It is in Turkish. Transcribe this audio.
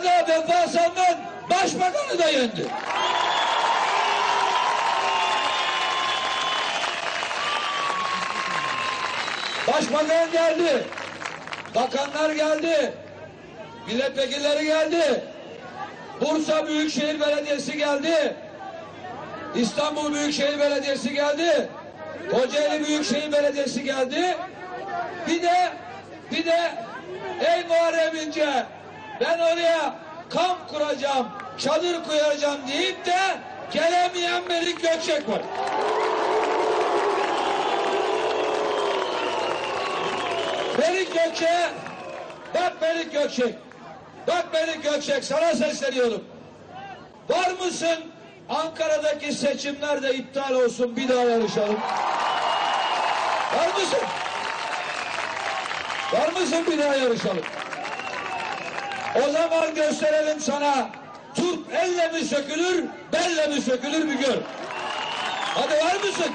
Ankara'da vefasanın başbakanı da yendi. Başbakan geldi. Bakanlar geldi. Milletvekilleri geldi. Bursa Büyükşehir Belediyesi geldi. İstanbul Büyükşehir Belediyesi geldi. Kocaeli Büyükşehir Belediyesi geldi. Bir de bir de ey Muharrem İnce ben oraya kamp kuracağım, çadır koyacağım deyip de gelemeyen Melik Gökçek var. Melik Gökçek, bak Melik Gökçek, bak Melik Gökçek sana sesleniyorum. Var mısın Ankara'daki seçimler de iptal olsun bir daha yarışalım. Var mısın? Var mısın bir daha yarışalım? O zaman gösterelim sana turp elle mi sökülür, belle mi sökülür bir gör. Hadi var mısın?